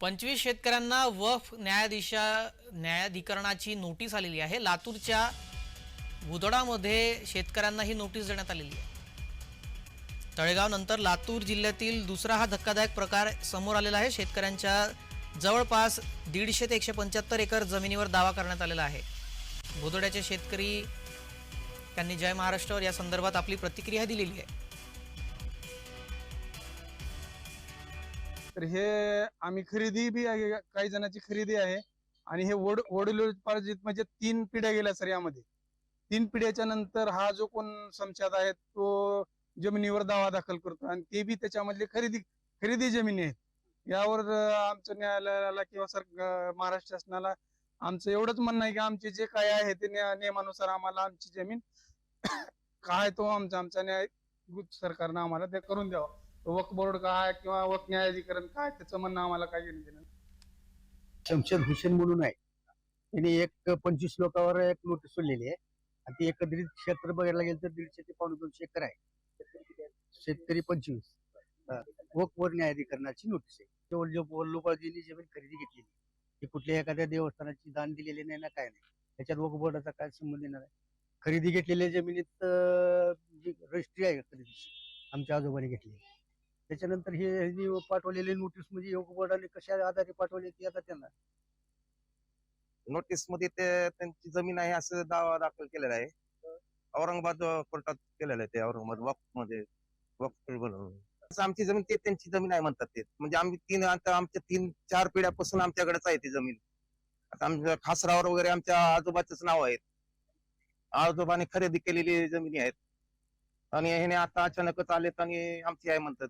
पंचवीस शेतकऱ्यांना वफ न्यायाधीशा न्यायाधिकरणाची नोटीस आलेली आहे. लातूरच्या भुदडामध्ये शेतकऱ्यांना ही नोटीस देण्यात आलेली आहे. तळेगाव नंतर लातूर जिल्ह्यातील दुसरा हा धक्कादायक प्रकार समोर आलेला आहे. शेतकऱ्यांच्या जवळपास दीडशे ते एकशे पंच्याहत्तर एकर जमिनीवर दावा करण्यात आलेला आहे. भुदड्याचे शेतकरी त्यांनी जय महाराष्ट्रवर या संदर्भात आपली प्रतिक्रिया दिलेली आहे. तर हे आम्ही खरेदी बी आहे काही जणांची खरेदी आहे. आणि हे वड वडिलोपार्जित म्हणजे तीन पिढ्या गेल्या सर यामध्ये. तीन पिढ्याच्या नंतर हा जो कोण संशयात आहे तो जमिनीवर दावा दाखल करतो. आणि ते बी त्याच्यामधले खरेदी खरेदी जमिनी आहेत. यावर आमच्या न्यायालयाला किंवा सर महाराष्ट्र शासनाला आमचं एवढंच म्हणणं आहे की आमचे जे काय आहे ते नियमानुसार आम्हाला आमची जमीन काय तो आमचा आमचा न्याय सरकारनं आम्हाला ते करून द्यावा. वक बोर्ड काय किंवा वक न्यायाधिकरण काय त्याचं म्हणणं आम्हाला काय घेणं देणं? शमशेद हुसेन म्हणून आहे. त्यांनी एक पंचवीस लोकांवर एक नोटीस सोडलेली आहे. आणि ती एकत्रित क्षेत्र बघायला गेलं तर दीडशे ते पावणे दोनशे एकर आहे. शेतकरी पंचवीस. वकवर न्यायाधिकरणाची नोटीस आहे. ते वल्लू वल्लूबाजींनी जमीन खरेदी घेतलेली ती कुठल्याही एखाद्या देवस्थानाची दान दिलेली नाही ना काय नाही. त्याच्यात वक बोर्डाचा काय संबंध येणार आहे? खरेदी घेतलेल्या जमिनीत जी रजिस्ट्री आहे खरेदीची? आमच्या आजोबाने घेतली त्याच्यानंतर हे पाठवलेले पाठवलेली नोटीस म्हणजे योग बोर्डाने कशा आधारे पाठवले की आता त्यांना. नोटीसमध्ये ते त्यांची जमीन आहे असं दावा दाखल केलेला आहे. औरंगाबाद कोर्टात केलेलं आहे ते औरंगाबाद वक्फमध्ये म्हणजे वक्फ बनवून आमची जमीन ते त्यांची जमीन आहे म्हणतात ते. म्हणजे आम्ही तीन आता आमच्या तीन चार पिढ्यापासून आमच्याकडेच आहे ती जमीन. आता आमच्या खासरावर वगैरे आमच्या आजोबाचंच नाव आहे. आजोबाने खरेदी केलेली जमिनी आहेत. आणि ह्याने आता अचानकच आलेत आणि आमची आहे म्हणतात.